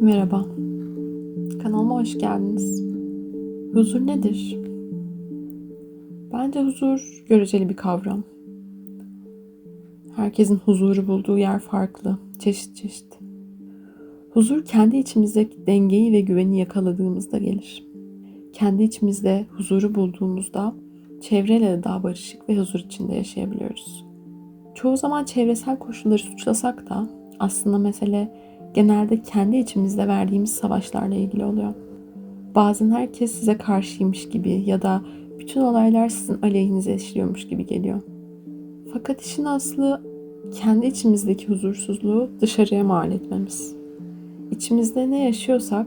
Merhaba. Kanalıma hoş geldiniz. Huzur nedir? Bence huzur göreceli bir kavram. Herkesin huzuru bulduğu yer farklı, çeşit çeşit. Huzur kendi içimizdeki dengeyi ve güveni yakaladığımızda gelir. Kendi içimizde huzuru bulduğumuzda çevreyle de daha barışık ve huzur içinde yaşayabiliyoruz. Çoğu zaman çevresel koşulları suçlasak da aslında mesele genelde kendi içimizde verdiğimiz savaşlarla ilgili oluyor. Bazen herkes size karşıymış gibi ya da bütün olaylar sizin aleyhinize işliyormuş gibi geliyor. Fakat işin aslı kendi içimizdeki huzursuzluğu dışarıya mal etmemiz. İçimizde ne yaşıyorsak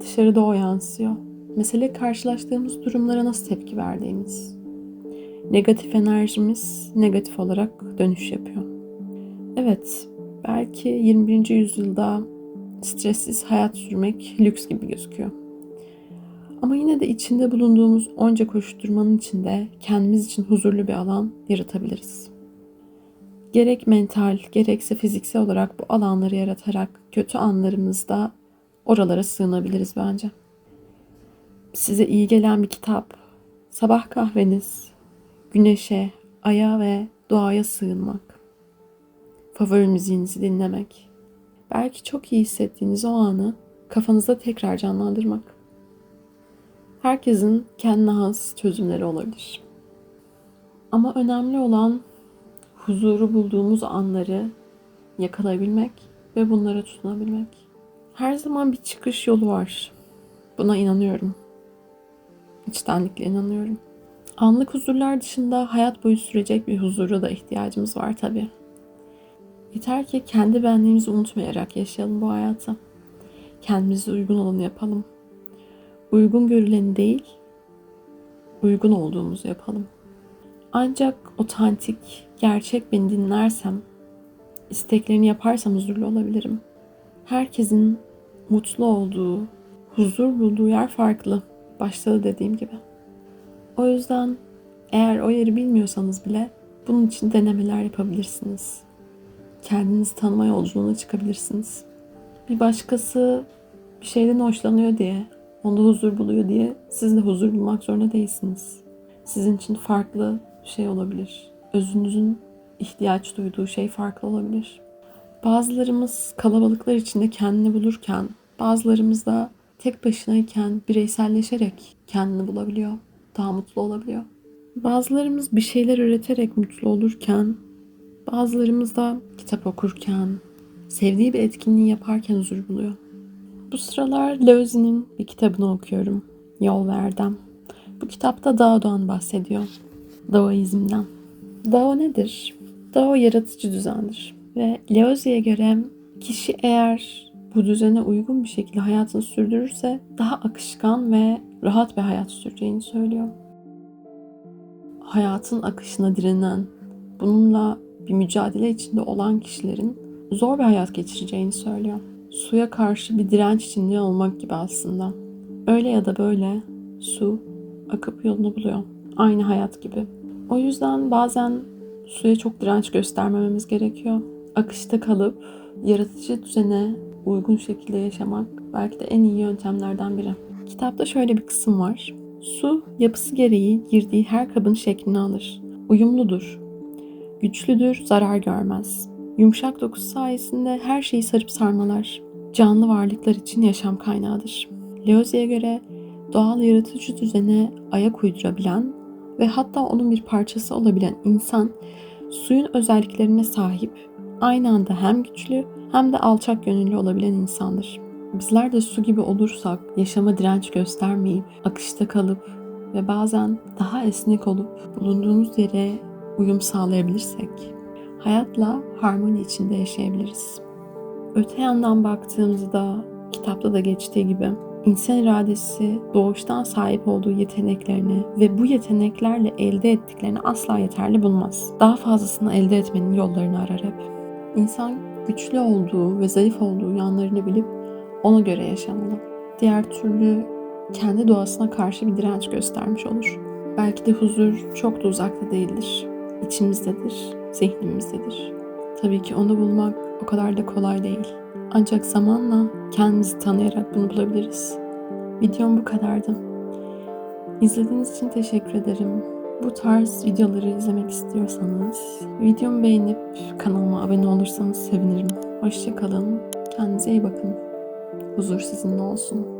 dışarıda o yansıyor. Mesele karşılaştığımız durumlara nasıl tepki verdiğimiz. Negatif enerjimiz negatif olarak dönüş yapıyor. Evet, belki 21. yüzyılda stressiz hayat sürmek lüks gibi gözüküyor. Ama yine de içinde bulunduğumuz onca koşturmanın içinde kendimiz için huzurlu bir alan yaratabiliriz. Gerek mental, gerekse fiziksel olarak bu alanları yaratarak kötü anlarımızda oralara sığınabiliriz bence. Size iyi gelen bir kitap, sabah kahveniz, güneşe, aya ve doğaya sığınmak, favori müziğinizi dinlemek, belki çok iyi hissettiğiniz o anı kafanızda tekrar canlandırmak. Herkesin kendine has çözümleri olabilir. Ama önemli olan huzuru bulduğumuz anları yakalayabilmek ve bunlara tutunabilmek. Her zaman bir çıkış yolu var. Buna inanıyorum. İçtenlikle inanıyorum. Anlık huzurlar dışında hayat boyu sürecek bir huzura da ihtiyacımız var tabii. Yeter ki kendi benliğimizi unutmayarak yaşayalım bu hayatı. Kendimize uygun olanı yapalım. Uygun görüleni değil, uygun olduğumuzu yapalım. Ancak otantik, gerçek beni dinlersem, isteklerini yaparsam huzurlu olabilirim. Herkesin mutlu olduğu, huzur bulduğu yer farklı. Başta da dediğim gibi. O yüzden eğer o yeri bilmiyorsanız bile bunun için denemeler yapabilirsiniz. Kendinizi tanıma yolculuğuna çıkabilirsiniz. Bir başkası bir şeyden hoşlanıyor diye, onda huzur buluyor diye siz de huzur bulmak zorunda değilsiniz. Sizin için farklı bir şey olabilir. Özünüzün ihtiyaç duyduğu şey farklı olabilir. Bazılarımız kalabalıklar içinde kendini bulurken, bazılarımız da tek başınayken bireyselleşerek kendini bulabiliyor daha mutlu olabiliyor. Bazılarımız bir şeyler üreterek mutlu olurken, bazılarımız da kitap okurken, sevdiği bir etkinliği yaparken huzur buluyor. Bu sıralar Leuzi'nin bir kitabını okuyorum. Yol Verdem. Bu kitapta Dao'dan bahsediyor. Daoizmden. Dao nedir? Dao yaratıcı düzendir. Ve Laozi'ye göre kişi eğer bu düzene uygun bir şekilde hayatını sürdürürse daha akışkan ve rahat bir hayat süreceğini söylüyor. Hayatın akışına direnen, bununla bir mücadele içinde olan kişilerin zor bir hayat geçireceğini söylüyor. Suya karşı bir direnç içinde olmak gibi aslında. Öyle ya da böyle su akıp yolunu buluyor. Aynı hayat gibi. O yüzden bazen suya çok direnç göstermememiz gerekiyor. Akışta kalıp yaratıcı düzene uygun şekilde yaşamak belki de en iyi yöntemlerden biri. Kitapta şöyle bir kısım var. Su yapısı gereği girdiği her kabın şeklini alır. Uyumludur. Güçlüdür, zarar görmez. Yumuşak dokusu sayesinde her şeyi sarıp sarmalar. Canlı varlıklar için yaşam kaynağıdır. Leozi'ye göre doğal yaratıcı düzene ayak uydurabilen ve hatta onun bir parçası olabilen insan suyun özelliklerine sahip, aynı anda hem güçlü hem de alçak gönüllü olabilen insandır. Bizler de su gibi olursak, yaşama direnç göstermeyip, akışta kalıp ve bazen daha esnek olup bulunduğumuz yere uyum sağlayabilirsek, hayatla harmoni içinde yaşayabiliriz. Öte yandan baktığımızda, kitapta da geçtiği gibi, insan iradesi doğuştan sahip olduğu yeteneklerini ve bu yeteneklerle elde ettiklerini asla yeterli bulmaz. Daha fazlasını elde etmenin yollarını arar hep. İnsan güçlü olduğu ve zayıf olduğu yanlarını bilip ona göre yaşamalı. Diğer türlü kendi doğasına karşı bir direnç göstermiş olur. Belki de huzur çok da uzakta değildir. İçimizdedir, zihnimizdedir. Tabii ki onu bulmak o kadar da kolay değil. Ancak zamanla kendimizi tanıyarak bunu bulabiliriz. Videom bu kadardı. İzlediğiniz için teşekkür ederim. Bu tarz videoları izlemek istiyorsanız videomu beğenip kanalıma abone olursanız sevinirim. Hoşçakalın. Kendinize iyi bakın. Huzur sizinle olsun.